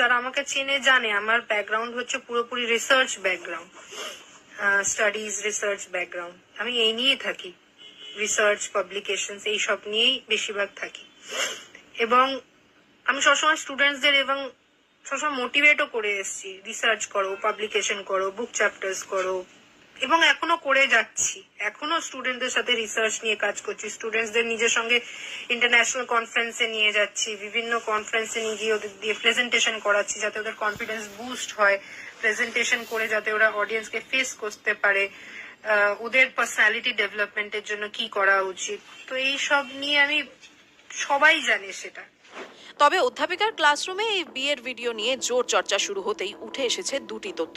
যারা আমাকে চেনে, জানে। আমার ব্যাকগ্রাউন্ড হচ্ছে পুরোপুরি research background studies research background আমি এই নিয়েই থাকি। রিসার্চ পাবলিকেশন এইসব নিয়েই বেশিরভাগ থাকি। এবং আমি সবসময় স্টুডেন্টসদের এবং সবসময় মোটিভেটও করে এসেছি। রিসার্চ করো পাবলিকেশন করো বুক চ্যাপ্টার্স করো। এবং এখনও করে যাচ্ছি। এখনও স্টুডেন্টদের সাথে রিসার্চ নিয়ে কাজ করছি। স্টুডেন্টসদের নিজের সঙ্গে ইন্টারন্যাশনাল কনফারেন্সে নিয়ে যাচ্ছি। বিভিন্ন কনফারেন্সে নিয়ে গিয়ে ওদের দিয়ে প্রেজেন্টেশন করাচ্ছি যাতে ওদের কনফিডেন্স বুস্ট হয়। প্রেজেন্টেশন করে যাতে ওরা অডিয়েন্সকে ফেস করতে পারে। ওদের পার্সোনালিটি ডেভেলপমেন্টের জন্য কি করা উচিত? তো এই সব নিয়ে আমি সবাই জানে সেটা। তবে অধ্যাপিকার ক্লাসরুমে এই বিয়ের ভিডিও নিয়ে জোর চর্চা শুরু হতেই উঠে এসেছে দুটি তথ্য।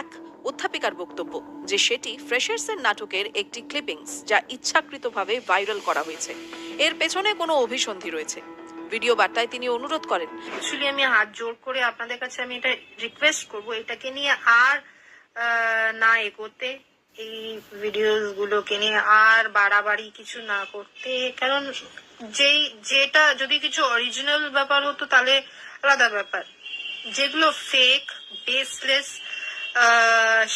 এক অধ্যাপিকার বক্তব্য যে সেটি ফ্রেশার্সের নাটকের একটি ক্লিপিংস যা ইচ্ছাকৃতভাবে ভাইরাল করা হয়েছে। এর পেছনে কোনো অভিসন্ধি রয়েছে। ভিডিও বার্তায় তিনি অনুরোধ করেন। অ্যাকচুয়ালি আমি হাত জোর করে আপনাদের কাছে আমি এটা রিকোয়েস্ট করব। এটাকে নিয়ে আর না এগোতে, এই ভিডিওস গুলোকে নিয়ে আর বাড়াবাড়ি কিছু না করতে। কারণ যেই, যেটা যদি কিছু অরিজিনাল ব্যাপার হতো তাহলে আলাদা ব্যাপার। যেগুলো ফেক বেসলেস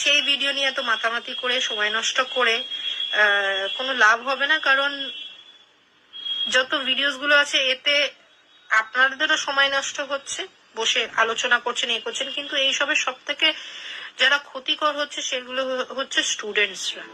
সেই ভিডিও নিয়ে তো মাতামাতি করে, সময় নষ্ট করে কোনো লাভ হবে না, কারণ যত ভিডিওসগুলো আছে, এতে আপনাদেরও সময় নষ্ট হচ্ছে, বসে আলোচনা করছেন, এ করছেন, কিন্তু এইসবের সব থেকে যারা ক্ষতিকর হচ্ছে, সেগুলো হচ্ছে স্টুডেন্টসরা